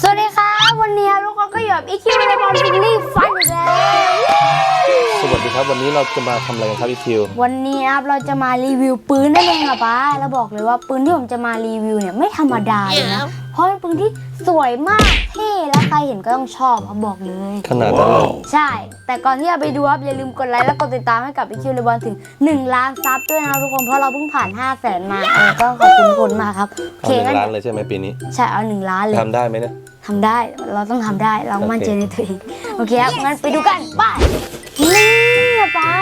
สวัสดีครับ วันนี้ทุกคนก็อยู่กับอีคิวในบอลบิลลี่ฟันแล้ว ดีครับ วันนี้เราจะมาทำอะไรกันครับพี่คิว วันนี้นะครับเราจะมารีวิวปืนนั่นเองอะป้าแล้วบอกเลยว่าปืนที่ผมจะมารีวิวเนี่ยไม่ธรรมดาเลยนะเพราะเป็นปืนที่สวยมากเท่และใครเห็นก็ต้องชอบเขาบอกเลยขนาดนั้นเลยใช่ แต่ก่อนที่จะไปดูครับอย่าลืมกดไลค์และกดติดตามให้กับอีคิวในบอลถึง 1 ล้านซับด้วยนะทุกคนเพราะเราเพิ่งผ่าน 5 0 0แสนมาเออก็ขอบคุณทุกคนมากครับโอเอาเคหนึ่งั้นงล้านเลยใช่ไหมปีนี้ใช่เอาหนึ่งล้านเลยทำได้ไหมเนี่ยทำได้เราต้องทำได้เรามั่นใจโอเคในตัวเองโอเคครับงั้นไปดูกันไปนี่ อะป้า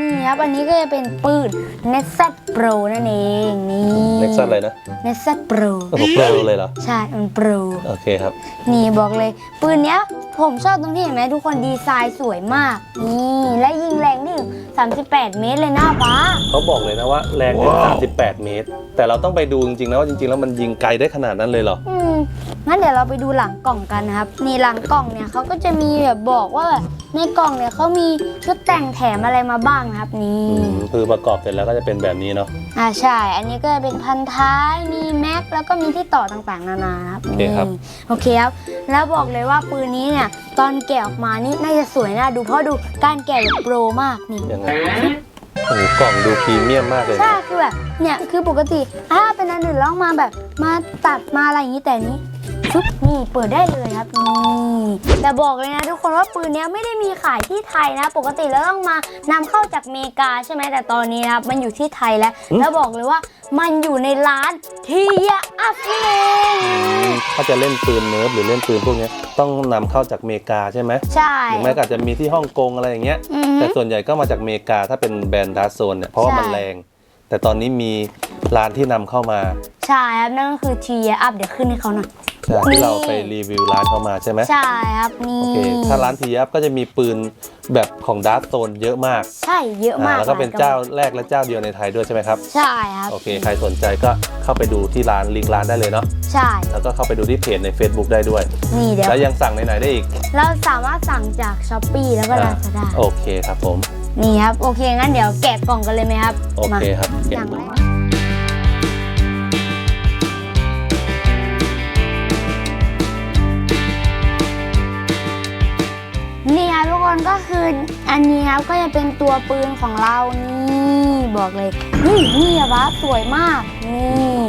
นี่ครับอันนี้ก็จะเป็นปืน n e t z Pro นั่นเองนี่ เน็กซัสอะไรนะ n e t z Pro โอ้โหโปรเลยเหรอ ใช่มัน Pro โอเคครับ นี่บอกเลย ปืนเนี้ย ผมชอบตรงที่เห็นไหมทุกคนดีไซน์สวยมาก นี่ และยิงแรงนี่38 เมตรเลยนะป้าเขาบอกเลยนะว่าแรงถึง38 เมตร แต่เราต้องไปดูจริงๆนะว่าจริงๆ แล้วมันยิงไกลได้ขนาดนั้นเลยเหรอ อืม งั้นเดี๋ยวเราไปดูหลังกล่องกันนะครับนี่หลังกล่องเนี่ยเขาก็จะมีแบบบอกว่าแบบในกล่องเนี่ยเขามีชุดแต่งแถมอะไรมาบ้างนะครับนี่ อืมคือประกอบเสร็จแล้วก็จะเป็นแบบนี้เนาะอ่าใช่ อันนี้ก็จะเป็นพันท้าย มีแม็ก แล้วก็มีที่ต่อต่างๆ นานาครับโอเคครับนี่โอเคครับ แล้วบอกเลยว่าปืนนี้เนี่ย ตอนแกะออกมานี่น่าจะสวยน่าดูเพราะดูการแกะแบบโปรมากนี่ ยังไงโอ้โหกล่องดูพรีเมียมมากเลยใช่ นะคือแบบ เนี่ย คือปกติ ถ้าเป็นอันอื่นแล้วมาแบบ มาตัดมาอะไรอย่างนี้แต่นี้ ชุบนี่เปิดได้เลยครับนี่แต่บอกเลยนะทุกคนว่าปืนเนี้ยไม่ได้มีขายที่ไทยนะ ปกติแล้วต้องมานำเข้าจากอเมริกาใช่ไหมแต่ตอนนี้นะครับมันอยู่ที่ไทยแล้ว แล้วบอกเลยว่ามันอยู่ในร้านทียอัพเองอืมถ้าจะเล่นปืนเนิร์ฟหรือเล่นปืนพวกเนี้ยต้องนำเข้าจากอเมริกาใช่ไหมใช่หรือไม่ก็อาจจะมีที่ฮ่องกงอะไรอย่างเงี้ยอือฮึแต่ส่วนใหญ่ก็มาจากอเมริกาถ้าเป็นแบรนด์ดาร์โซนเนี่ยเพราะว่ามันใช่แรง แต่ตอนนี้มีร้านที่นำเข้ามา ใช่ครับนั่นก็คือทียอัพเดี๋ยวขึ้นให้เขาหน่อยใช่ ที่เราไปรีวิวร้านเข้ามาใช่ไหมใช่ครับนี่โอเคถ้าร้านทียับก็จะมีปืนแบบของดาร์ z โซนเยอะมาก ใช่เยอะากอ่ามแล้วก็เป็นหลยระเจ้าบอกแรกและเจ้าเดียวในไทยด้วยใช่ไหมครับ ใช่ครับ โอเค ใครสนใจก็เข้าไปดูที่ร้านลิงก์ร้านได้เลยเนาะใช่ แล้วก็เข้าไปดูที่เพจใน Facebook ได้ด้วยนี่เดี๋ยวแล้วยังสั่งไหนๆได้อีก เราสามารถสั่งจากช้อปปีแล้วก็ลาอ่าซาด้าโอเคครับผมนี่ครับโอเคงั้นเดี๋ยวแกะกล่องกันเลยไหมครับโอเคครับมาเก็อบย่างแรก ครับทุกคนก็คืออันนี้ครับก็จะเป็นตัวปืนของเรานี่บอกเลยนี่นี่อะวะสวยมากนี่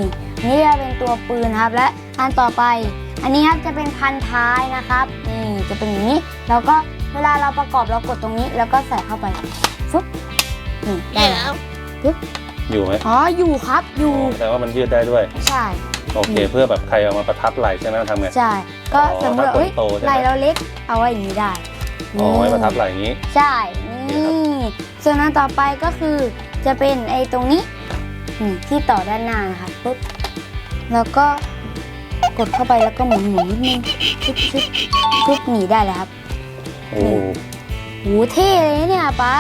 นี่จะเป็นตัวปืนครับ และอันต่อไป อันนี้ครับจะเป็นพันท้ายนะครับนี่จะเป็นอย่างนี้แล้วก็เวลาเราประกอบเรากดตรงนี้ แล้วก็ใส่เข้าไปฟึ๊บนี่ได้แล้วอยู่ไหมอ๋ออยู่ครับอยู่อ๋อแต่ว่ามันยืดได้ด้วย ใช่โอเค เพื่อแบบใครเอามาประทับไหล่ใช่ไหมทำไงใช่ก็อ๋อสมมติว่าถ้าคนเอ้ยโตใช่ไหมไหลเราเล็กเอาไว้อย่างนี้ได้ อ๋อไว้ประทับไหล่อย่างนี้ ใช่โอเคนี่ครับส่วนอันต่อไปก็คือจะเป็นไอ้ตรงนี้นี่ที่ต่อด้านหน้านะคะปุ๊บ แล้วก็กดเข้าไปแล้วก็หมุนหมุนนิดนึงชึบชึบชึบหนีได้เลยครับ โอ้โหเท่เลยเนี่ยป้า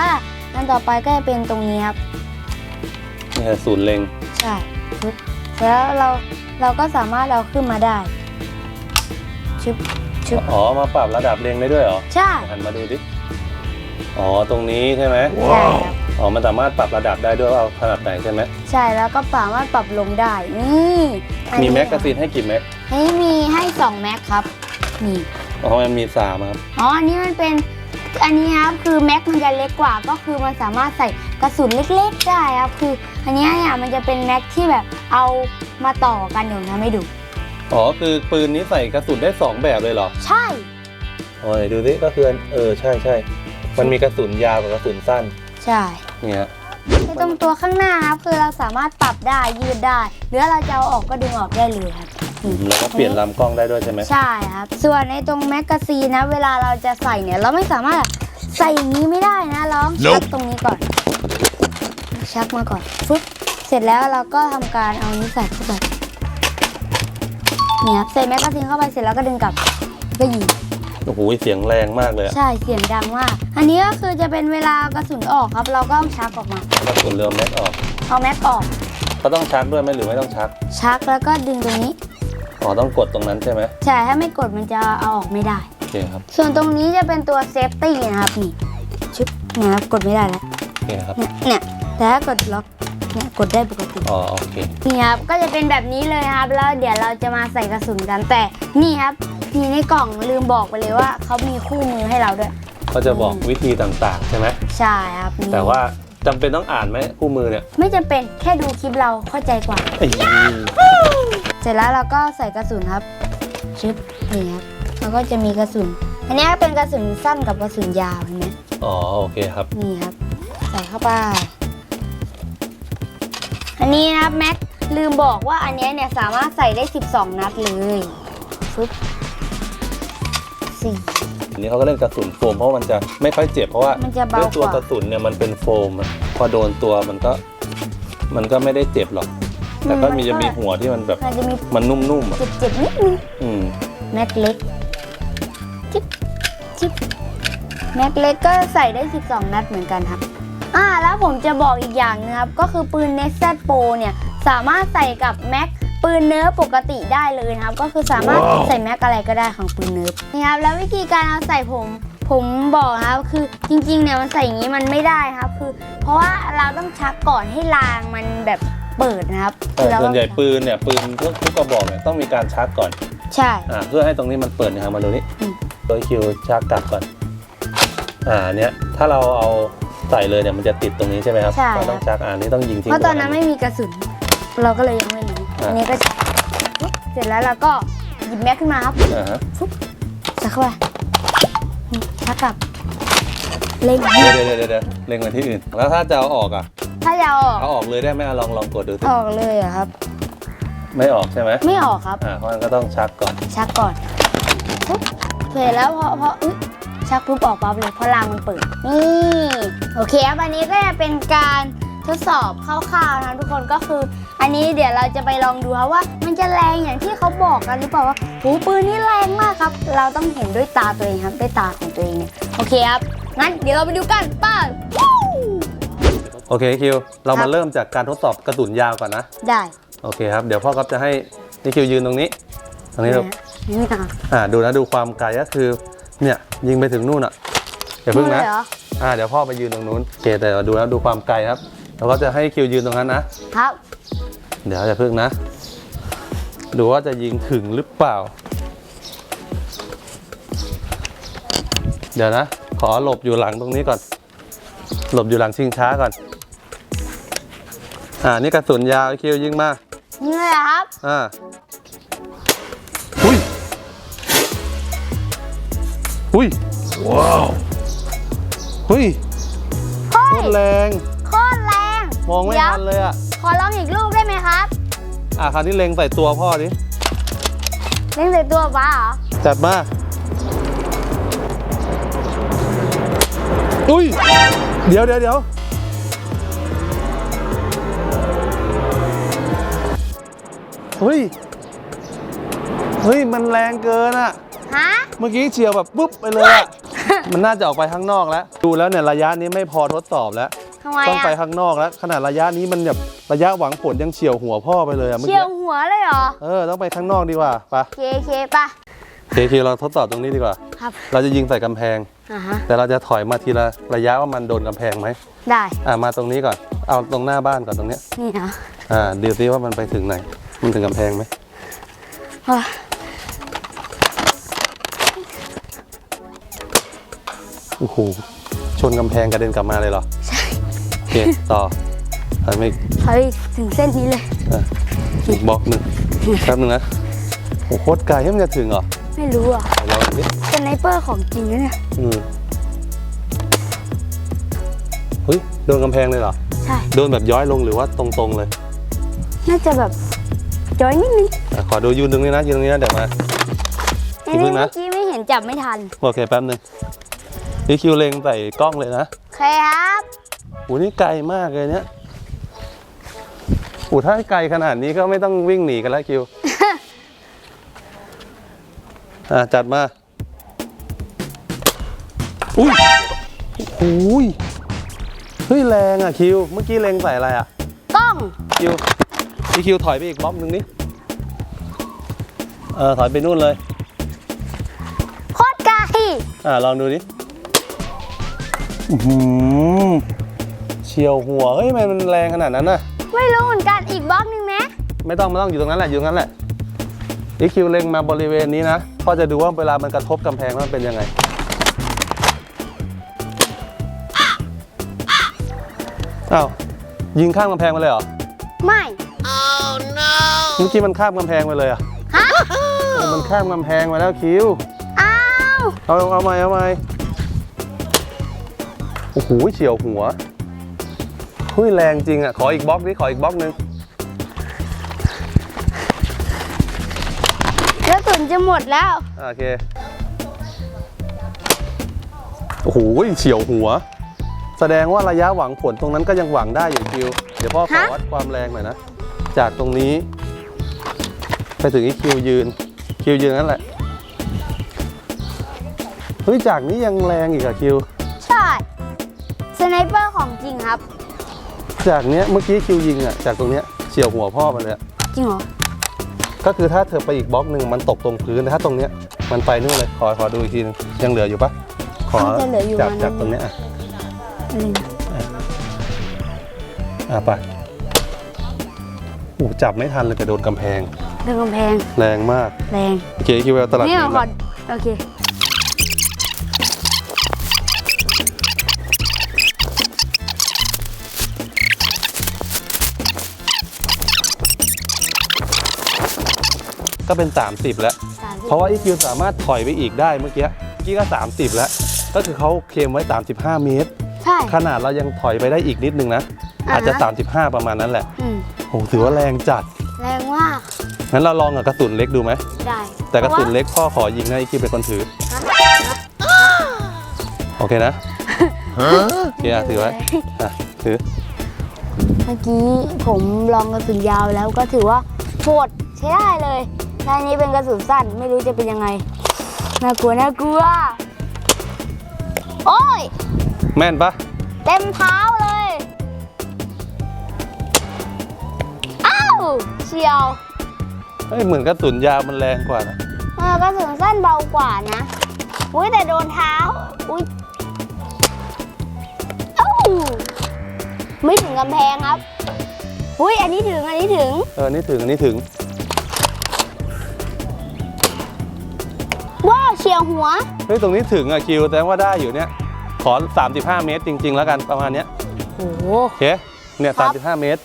อันต่อไปก็จะเป็นตรงนี้ครับนี่คือศูนย์เล็ง ใช่ปุ๊บแล้วเราเราก็สามารถเราขึ้นมาได้ชึบ ชึบอ๋อ มาปรับระดับเล็งได้ด้วยเหรอใช่หันมาดูดิ อ๋อ ตรงนี้ใช่ไหมใช่ครับอ๋อ มันสามารถปรับระดับได้ด้วยว่าเอาขนาดไหนใช่ไหมใช่แล้วก็สามารถปรับลงได้นี่อันมีนี้แม็กกาซีนให้กี่แม็กให้มีให้2แม็กครับนี่อ๋อ มันมีสามครับ อ๋ออันนี้มันเป็นอันนี้ครับคือแม็กมันจะเล็กกว่าก็คือมันสามารถใส่กระสุนเล็กๆได้ครับคือ อันเนี้ยเนี่ยมันจะเป็นแม็กที่แบบเอามาต่อกันเดี๋ยวนะไม่ดู อ๋อคือปืนนี้ใส่กระสุนได้สองแบบเลยเหรอใช่ อ๋อไหนดูสิก็คืออันเออใช่ใช่มันมีกระสุนยาวกับกระสุนสั้นใช่เนี่ยในตรงตัวข้างหน้าครับคือเราสามารถปรับได้ยืดได้หรือเราจะเอาออกก็ดึงออกได้เลยครับนี่แล้วก็เปลี่ยนลำกล้องได้ด้วยใช่ไหมใช่ครับ ส่วนในตรงแมกกาซีนนะ เวลาเราจะใส่เนี่ยเราไม่สามารถใส่อย่างนี้ไม่ได้นะเราต้องชักตรงนี้ก่อน ชักมาก่อนฟึ๊บเสร็จแล้วเราก็ทำการเอานี้ใส่เข้าไป เนี่ยครับใส่แมกกาซีนเข้าไปเสร็จแล้วก็ดึงกลับแล้วก็ยิง โอ้โหเสียงแรงมากเลยอะใช่เสียงดังมาก อันนี้ก็คือจะเป็นเวลากระสุนออกครับ เราก็ต้องชักออกมากระสุนเรือแม็กออกเอาแม็กออกก็ต้องชักด้วยไหมหรือไม่ต้องชักชัชักแล้วก็ดึงตรงนี้ อ๋อต้องกดตรงนั้นใช่ไหมใช่ถ้าไม่กดมันจะเอาออกไม่ได้ โอเคครับส่วนตรงนี้จะเป็นตัวเซฟตี้นะครับนี่ชึบเนี่ยครับกดไม่ได้แล้วโอเคครับ เนี่ยเนี่ยแต่ถ้ากดล็อก เนี่ยกดได้ปกติ อ๋อโอเคนี่ครับก็จะเป็นแบบนี้เลยครับ แล้วเดี๋ยวเราจะมาใส่กระสุนกันแต่นี่ครับนี่ในกล่องลืมบอกไปเลยว่าเขามีคู่มือให้เราด้วย ก็จะบอกวิธีต่างๆใช่ไหมใช่ครับนี่แต่ว่าจำเป็นต้องอ่านไหมคู่มือเนี่ยไม่จำเป็นแค่ดูคลิปเราเข้าใจกว่าไอ้เสร็จแล้วเราก็ใส่กระสุนครับชึบนี่ครับแล้วก็จะมีกระสุน อันนี้เป็นกระสุนสั้นกับกระสุนยาวเห็นไหมอ๋อโอเคครับ นี่ครับ ใส่เข้าไป อันนี้นะครับแม็กลืมบอกว่าอันเนี้ยเนี่ยสามารถใส่ได้ 12 นัดเลยฟึบสี่อันนี้เขาก็เล่นกระสุนโฟมเพราะมันจะไม่ค่อยเจ็บเพราะว่ามันจะเบาด้วยตัวกว่า กระสุนเนี่ยมันเป็นโฟมอะพอโดนตัวมันก็มันก็ไม่ได้เจ็บหรอก แต่ก็มีจะมีหัวที่มันแบบมันจะมีมันนุ่มๆอะเจ็บๆนิดนึง อืม แม็กเล็กจิ๊บจิ๊บแม็กเล็กก็ใส่ได้ 12 นัดเหมือนกันครับ อ่าแล้วผมจะบอกอีกอย่างนึงครับ ก็คือปืน n e x t Pro เนี่ย สามารถใส่กับแม็กปืนเนิร์ฟปกติได้เลยนะครับ ก็คือสามารถใส่แม็กอะไรก็ได้ของปืนเนิร์ฟนี่ครับแล้ววิธีการเอาใส่ผมผมบอกนะครับคือจริงๆเนี่ยมันใส่อย่างนี้มันไม่ได้ครับ คือ เพราะว่าเราต้องชักก่อนให้รางมันแบบเปิดนะครับแต่คือเราส่วนใหญ่ต้องปืนเนี่ยปืนทุกทุกกระบอกเนี่ยต้องมีการชาร์จก่อนใช่อ่าเพื่อให้ตรงนี้มันเปิดนะครับมาดูนี่อืมโดยคิวชาร์จกลับก่อนอ่าเนี่ยถ้าเราเอาใส่เลยเนี่ยมันจะติดตรงนี้ใช่ไหมครับใช่เราต้องชาร์จอ่านี่ต้องยิงทิ้งเพราะตอนนั้นไม่มีกระสุน เราก็เลยยังไม่รู้อะอันนี้ก็ปุ๊บเสร็จแล้วเราก็หยิบแม็กขึ้นมาครับอ่าฮะใส่เข้าไปนี่ชักกลับ เล็งเดี๋ยวเดี๋ยวเดี๋ยวเดี๋ยวเล็งไปที่อื่น แล้วถ้าจะเอาออกอะ ถ้าจะเอาออกเอาออกเลยได้ไหมอะลองลองกดดูสิออกเลยเหรอะครับ ไม่ออกใช่ไหมไม่ออกครับ อ่าเพราะฉะนั้นก็ต้องชักก่อน ชักก่อนปุ๊บเสร็จแล้วพอพออุ๊ยชักปุ๊บออกปั๊บเลยเพราะรางมันเปิด นี่ โอเคครับอันนี้ก็จะเป็นการทดสอบคร่าวๆนะทุกคนก็คือ อันนี้เดี๋ยวเราจะไปลองดูครับว่า มันจะแรงอย่างที่เขาบอกกันหรือเปล่าว่าหูปืนนี่แรงมากครับ เราต้องเห็นด้วยตาตัวเองครับด้วยตาของตัวเองเนี่ยโอเคครับงั้นเดี๋ยวเราไปดูกันไป้าโอเคคิว เราครัมาบเริ่มจากการทดสอบกระสุนยาวก่อนนะ ได้โอเคครับ เดี๋ยวพ่อก๊อฟจะให้นี่คิวยืนตรงนี้ ตรงนี้ลูกนี่ค่ะอ่าดูนะดูความไกลก็คือ เนี่ยยิงไปถึงนู่นอะอย่าเพิ่งนะเลยเหร ออ่าเดี๋ยวพ่อไปยืนตรงนู้นโอเคแต่ดูนะดูความไกลครับแล้วก็จะให้คิวยืนตรงนั้นนะ ครับ เดี๋ยวอย่าเพิ่งนะ ดูว่าจะยิงถึงหรือเปล่า เดี๋ยวนะ ขอหลบอยู่หลังตรงนี้ก่อน หลบอยู่หลังชิงช้าก่อน อ่า นี่กระสุนยาวไอ้คิวยิงมานี่เลยเหรอครับ อ่าอุ้ยอุ้ยว้าวหุ้ย เฮ้โคยตรแรง โคตรแรง มองไม่เดี๋ยวทันเลยอะ ขอลองอีกลูกได้ไหมครับ อะคราวนี้เล็งใส่ตัวพ่อดิเล่นใส่ตัวป้าเหรอ จัดมา อุ้ย เดี๋ยวเดี๋ยวเดี๋ยวเฮ้ย เฮ้ย มันแรงเกินอะฮะ เมื่อกี้เฉียวแบบปุ๊บไปเลยอะ มันน่าจะออกไปข้างนอกแล้ว ดูแล้วเนี่ยระยะนี้ไม่พอทดสอบแล้ว ทำไมต้องไปอะข้างนอกแล้ว ขนาดระยะนี้มันแบบระยะหวังผลยังเฉียวหัวพ่อไปเลยอะเมื่อเชี่กี้ยวหัวเลยเหรอเออต้องไปข้างนอกดีกว่าไปเคเคป่ะเคเคเราทดสอบตรงนี้ดีกว่า ครับเราจะยิงใส่กำแพง อ่าฮะแต่เราจะถอยมาทีละระยะว่ามันโดนกำแพงไหมได้อ่ามาตรงนี้ก่อนเอาตรงหน้าบ้านก่อนตรงเนี้ยนี่นะอ่าดูซิว่ามันไปถึงไหน มันถึงกำแพงไหมเฮ้ย โอ้โหชนกำแพงกระเด็นกลับมาเลยเหรอ ใช่โอเคต่อถอยมาอีกเฮ้ยถึงเส้นนี้เลย อะอีกบล็อกหนึ่งแป๊บนึงนะโอ้โหโคตรไกลมันจะถึงเหรอไม่รู้อะเดี๋ยวลองดิเป็นไนเปอร์ของจริงนะเนี่ยอืมเฮ้ยโดนกำแพงเลยเหรอ ใช่ โดนแบบย้อยลงหรือว่าตรงๆเลย น่าจะแบบจอยนิดนึงอะขอดูยืนตรงนี้นะยืนตรงนี้นะเดี๋ยวมาอันอีกนินี้ดนะ เมื่อกี้ไม่เห็นจับไม่ทัน โอเคแป๊บนึง พี่คิวเล็งใส่กล้องเลยนะโอเคครับโหนี่ไกลมากเลยเนี่ยโอ้ถ้าไกลขนาดนี้ก็ไม่ต้องวิ่งหนีกันแล้วคิว อะจัดมา อุ้ยโอ้ยเฮ้ยแรงอะคิว เมื่อกี้เล็งใส่อะไรอะ กล้อง คิวพี่คิวถอยไปอีกบล็อกหนึ่งนี่เออถอยไปนู่นเลย โคตรไกลอ่าลองดูดิอื้อหือ เฉียวหัว เฮ้ยทำไมมันแรงขนาดนั้นน่ะ ไม่รู้เหมือนกันอีกบล็อกหนึ่งไหมไม่ต้องไม่ต้องอยู่ตรงนั้นแหละอยู่ตรงนั้นแหละอีคิวเล็งมาบริเวณนี้นะพ่อจะดูว่าเวลามันกระทบกำแพงแล้วมันเป็นยังไง อ้าวยิงข้ามกำแพงไปเลยเหรอ ไม่ เมื่อกี้มันข้ามกำแพงไปเลยอะฮะเออมันข้ามกำแพงไปแล้วคิว อ้าว เอาเอาใหม่เอาใหม่ โอ้โหเฉียวหัวเฮ้ยแรงจริงอะ ขออีกบล็อกนี้ขออีกบล็อกหนึงกระสุนจะหมดแล้วอะโอเค โอ้โหเฉียวหัว แสดงว่าระยะหวังผลตรงนั้นก็ยังหวังได้อยู่คิว เดี๋ยวพ่อขอฮะวัดความแรงหน่อยนะ จากตรงนี้ ไปถึงอีคิวยืน คิวยืนนั่นแหละ เฮ้ย จากนี้ยังแรงอีกอะคิว ใช่ส ไนเปอร์ของจริงครับ จากเนี้ยเมื่อกี้คิวยิงอะจากตรงเนี้ยเฉียวหัวพ่อมันเลยอะจริงเหรอ ก็คือถ้าเธอไปอีกบล็อกหนึ่งมันตกตรงพื้นแต่ถ้าตรงเนี้ยมันไปนู่นเลยขอขอดูอีกทีนึงยังเหลืออยู่ปะขอน่าจะเหลืออยู่จากประมาณจากตรงเนี้ยอะอืมอะไปโอ้จับไม่ทันเลยกระโดดกำแพงเรื่องกำแพงแรงมากแรง โอเคคิวเอาตลับนี่นี้เอานะก่อนโอเค ก็เป็น 30 แล้วสามสิบเพราะว่าอีคิวสามารถถอยไปอีกได้เมื่อกี้เมื่อกี้ก็ 30 แล้ว ก็คือเขาเคลมไว้ 35 เมตร ใช่ ขนาดเรายังถอยไปได้อีกนิดนึงนะอ่าฮะอาจจะ 35 ประมาณนั้นแหละอืมโอ้ถือว่าแรงจัด แรงมากงั้นเราลองกับกระสุนเล็กดูไหมได้ แต่กระสุนเล็กพ่อขอยิงนะอีคิวเป็นคนถือ โอเคนะโอเคอะถือไว้อะถือ เมื่อกี้ผมลองกระสุนยาวแล้วก็ถือว่าโหดใช้ได้เลย และอันนี้เป็นกระสุนสั้นไม่รู้จะเป็นยังไง น่ากลัวน่ากลัว โอ้ย แม่นปะเต็มเท้าเลย อ้าวเชียวเฮ้ยเหมือนกระสุนยาวมันแรงกว่านะเออกระสุนสั้นเบากว่านะ อุ้ยแต่โดนเท้า อุ้ยเอ้าไม่ถึงกำแพงครับ อุ้ยอันนี้ถึงอันนี้ถึง เออนี่ถึงอันนี่ถึง ฉียวหัว เฮ้ยตรงนี้ถึงอะคิวแต่ว่าได้อยู่เนี่ย ขอ 35 เมตรจริง ๆ แล้วกันประมาณเนี้ยโอ้โห โอเคเนี่ยครับ 35 เมตร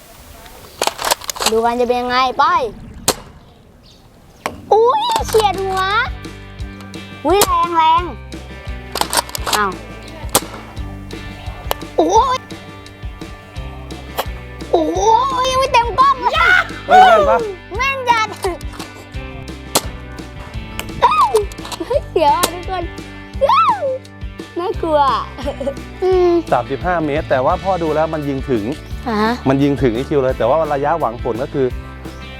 ดูกันจะเป็นยังไงไป อุ้ยเฉียดหัว อุ้ยแรงแรงอ้าวโอ้ยโอ้ยยังไม่เต็มกล้องเลยเฮ้ยแม่นปะากลัวอืม35 เมตร แต่ว่าพ่อดูแล้วมันยิงถึง อ่าฮะมันยิงถึงไอคิวเลย แต่ว่าระยะหวังผลก็คือ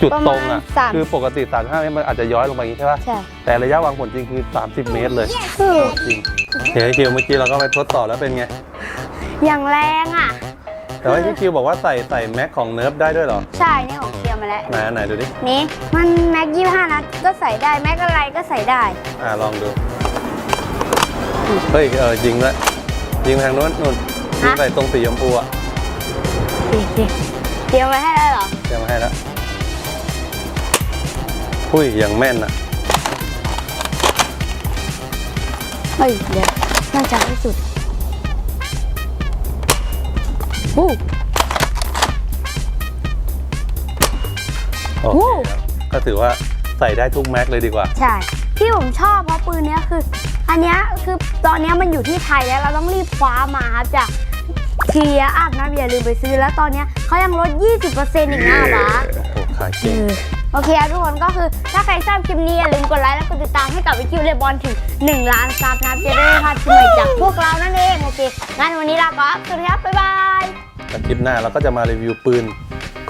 จุดตรงอะประมาณสาม คือปกติ 35 เมตรมันอาจจะย้อยลงไปอย่างนี้ใช่ปะใช่แต่ระยะหวังผลจริงคือ 30 เมตรเลยอืมจริงโอเคคิวเมื่อกี้เราก็ไปทดสอบแล้วเป็นไง อย่างแรงอะ แต่ว่าที่คิวบอกว่าใส่ใส่แม็กของเนิร์ฟได้ด้วยเหรอ ใช่นี่ของเทียมมาแล้ว ไหนอันไหนดูดิ นี่มันแม็กยี่ห้านัดก็ใส่ได้แม็กอะไรก็ใส่ได้ อ่าลองดู เฮ้ยเออยิงแล้วยิงทางโน้นนู่นยิงฮะใส่ตรงสีชมพูอะเตรียมไว้ให้แล้วเหรอเตรียมมาให้แล้วหุ้ยอย่างแม่นอะเฮ้ยเดี๋ยวน่าจะที่สุดอู้โอเคครับก็ถือว่าใส่ได้ทุกแม็กเลยดีกว่า ใช่ ที่ผมชอบเพราะปืนเนี้ยคือ อันเนี้ยคือตอนเนี้ยมันอยู่ที่ไทยแล้วเราต้องรีบคว้ามาครับจากเทียอัพนะอย่าลืมไปซื้อแล้วตอนเนี้ยเขายังลด 20%อีกนะบาสโอ้โหขายเอเก่งอโอเคครับทุกคนก็คือถ้าใครชอบคลิปนี้อย่าลืมกดไลค์และกดติดตามให้กับวิคิวเลบอลถึง 1 ล้านซับนะครับจะได้ไม่พลาดคลิปใหม่จากพวกเรานั่นเองโอเคงั้นวันนี้ลาไปครับสวัสดีครับบ๊ายบายแล้วคลิปหน้าเราก็จะมารีวิวปืน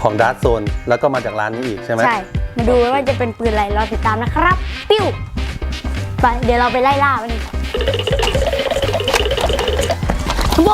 ของดาร์ z โซนแล้วก็มาจากร้านนี้อีกใช่ไหมใช่มาดูว่าจะเป็นปืนอะไรรอติดตามนะครับ ปิ้ว ไปเดี๋ยวเราไปไล่ล่ามันโบ